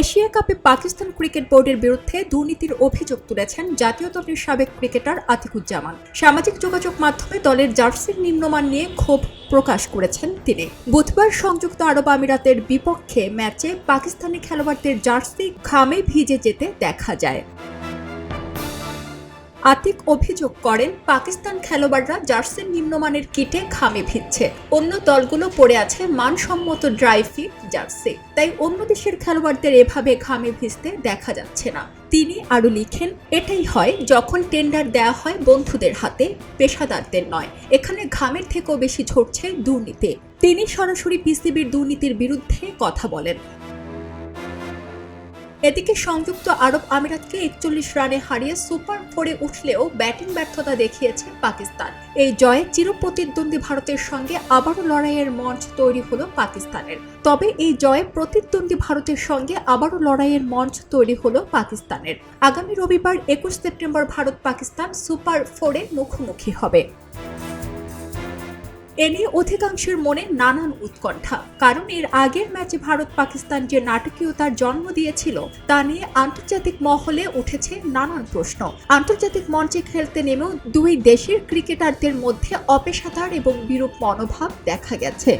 Asia কাপে Pakistan cricket বোর্ডের বিরুদ্ধে দুর্নীতির অভিযোগ তুলেছেন জাতীয় দলের সাবেক ক্রিকেটার আতিকুজ্জামান। সামাজিক যোগাযোগ মাধ্যমে দলের জার্সির নিম্নমান নিয়ে ক্ষোভ প্রকাশ করেছেন তিনি। বুধবার সংযুক্ত আরব আমিরাতের বিপক্ষে ম্যাচে পাকিস্তানি খেলোয়াড়দের জার্সি ঘামে ভিজে যেতে দেখা যায়। আতিক অভিযোগ করেন, পাকিস্তান খেলোয়াড়রা জার্সির নিম্নমানের কিটে ঘামে ভিজছে। অন্য দলগুলো পড়ে আছে মানসম্মত ড্রাই ফিট জার্সি। তাই অন্য দেশের খেলোয়াড়দের এভাবে ঘামে ভিজতে দেখা যাচ্ছে না। তিনি আরও লিখেন, এটাই হয় যখন টেন্ডার দেয়া হয় বন্ধুদের হাতে, পেশাদারদের নয়। এখানে ঘামের থেকেও বেশি ঝরছে দুর্নীতি। তিনি সরাসরি পিসিবির দুর্নীতির বিরুদ্ধে কথা বলেন। এদিকে সংযুক্ত আরব আমিরাতকে একচল্লিশ রানে হারিয়ে সুপার ফোরে উঠলেও ব্যাটিং ব্যর্থতা দেখিয়েছে পাকিস্তান। এই জয়ে চিরপ্রতিদ্বন্দ্বী ভারতের সঙ্গে আবারও লড়াইয়ের মঞ্চ তৈরি হলো পাকিস্তানের। তবে এই জয়ে প্রতিদ্বন্দ্বী ভারতের সঙ্গে আবারও লড়াইয়ের মঞ্চ তৈরি হলো পাকিস্তানের। আগামী রবিবার একুশ সেপ্টেম্বর ভারত পাকিস্তান সুপার ফোরে মুখোমুখি হবে। এ নিয়ে অধিকাংশের মনে নানান উৎকণ্ঠা। কারণ এর আগের ম্যাচে ভারত পাকিস্তান যে নাটকীয়তার জন্ম দিয়েছিল, তা নিয়ে আন্তর্জাতিক মহলে উঠেছে নানান প্রশ্ন। আন্তর্জাতিক মঞ্চে খেলতে নেমেও দুই দেশের ক্রিকেটারদের মধ্যে অপেশাদার এবং বিরূপ মনোভাব দেখা গেছে।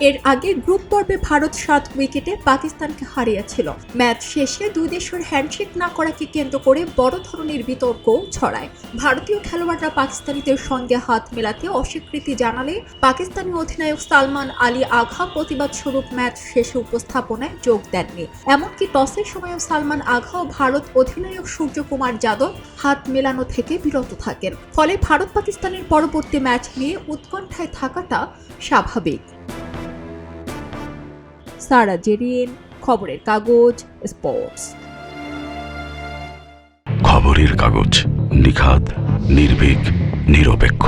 এর আগে গ্রুপ পর্বে ভারত সাত উইকেটে পাকিস্তানকে হারিয়েছিল। ম্যাচ শেষে দুই দেশের হ্যান্ডশেক না করাকে কেন্দ্র করে বড় ধরনের বিতর্কও ছড়ায়। ভারতীয় খেলোয়াড়রা পাকিস্তানিদের সঙ্গে হাত মেলাতে অস্বীকৃতি জানালে পাকিস্তানি অধিনায়ক সালমান আলী আঘা প্রতিবাদ স্বরূপ ম্যাচ শেষে উপস্থাপনায় যোগ দেননি। এমনকি টসের সময়ও সালমান আঘা ও ভারত অধিনায়ক সূর্যকুমার যাদব হাত মেলানো থেকে বিরত থাকেন। ফলে ভারত পাকিস্তানের পরবর্তী ম্যাচ নিয়ে উৎকণ্ঠায় থাকাটা স্বাভাবিক। সারা জেরিন খবরের কাগজ স্পোর্টস খবরের কাগজ নিখাত নির্ভীক নিরপেক্ষ।